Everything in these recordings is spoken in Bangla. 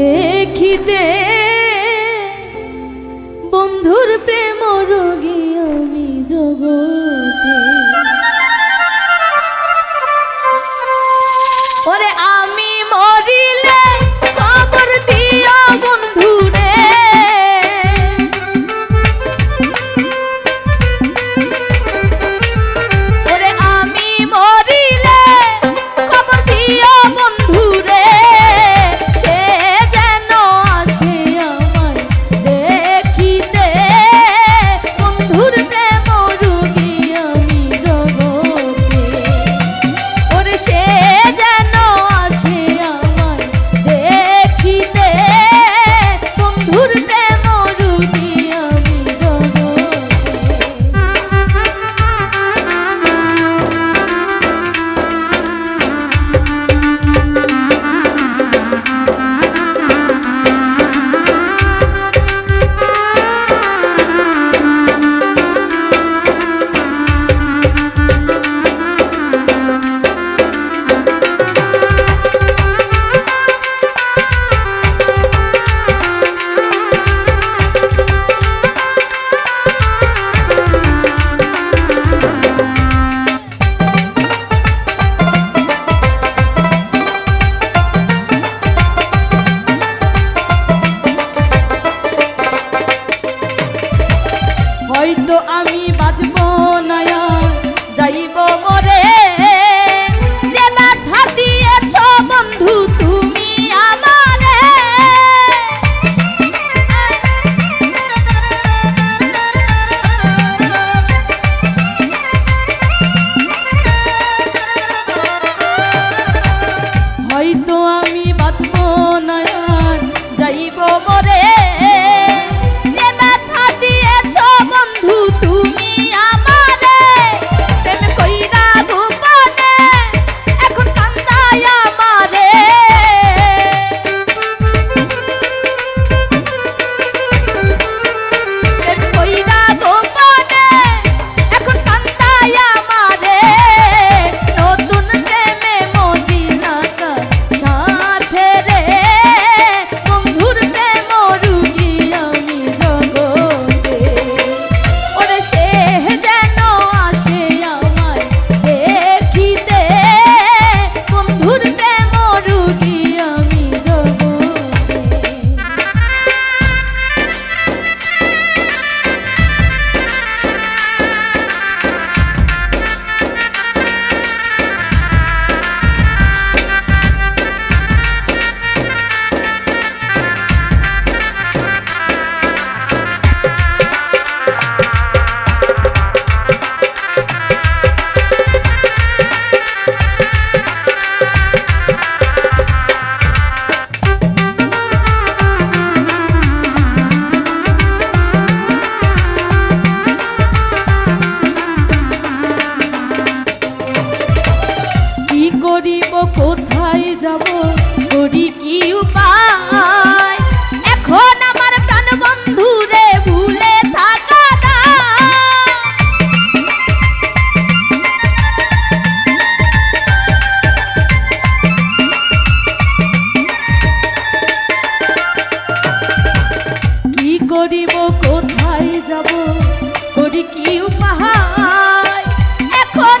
দেখিতে বন্ধুর প্রেম রোগী আমি জগতে হয়তো আমি বাঁচব না যাইব মরে। যে বন্ধু, তুমি হয়তো আমি বাঁচব না যাইব মরে। বন্ধু তুমি করিব কোথায় যাব? করি কি উপহার? এখন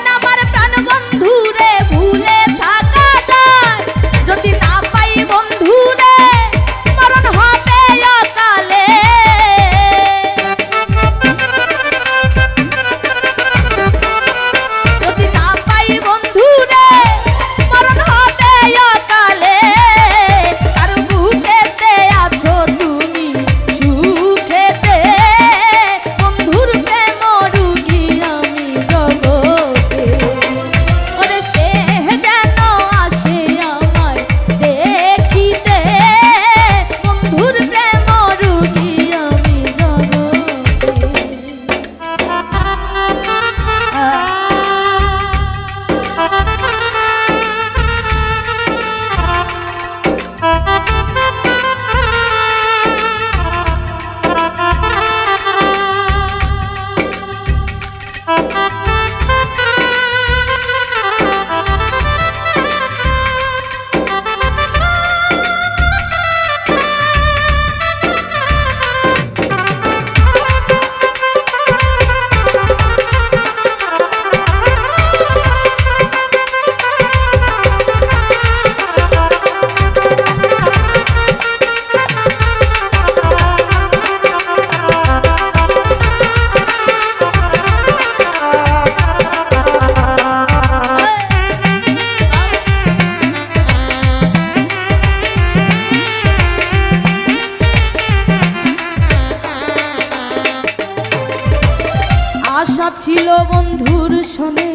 আশা ছিল বন্ধুর শোনে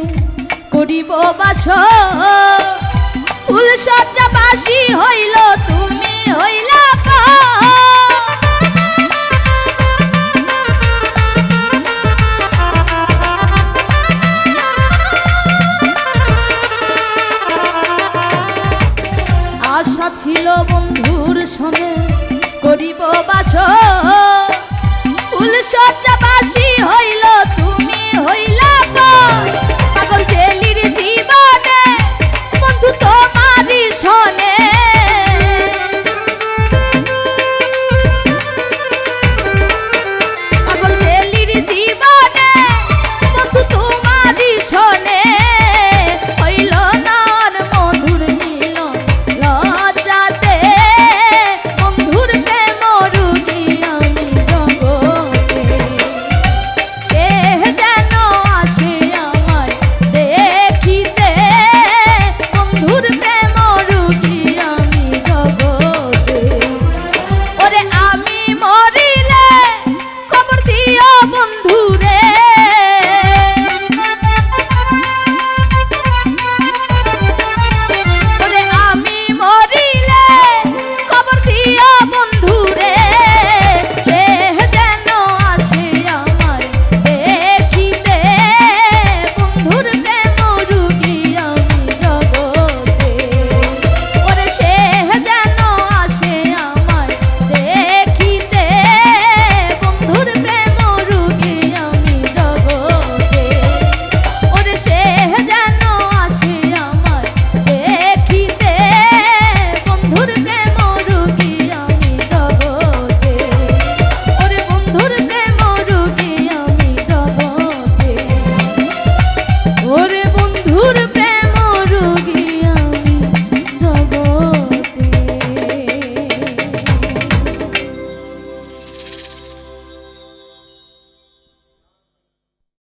করিব বাস ফুল সজ্জা বাসি হইল তুমি হইলা পর।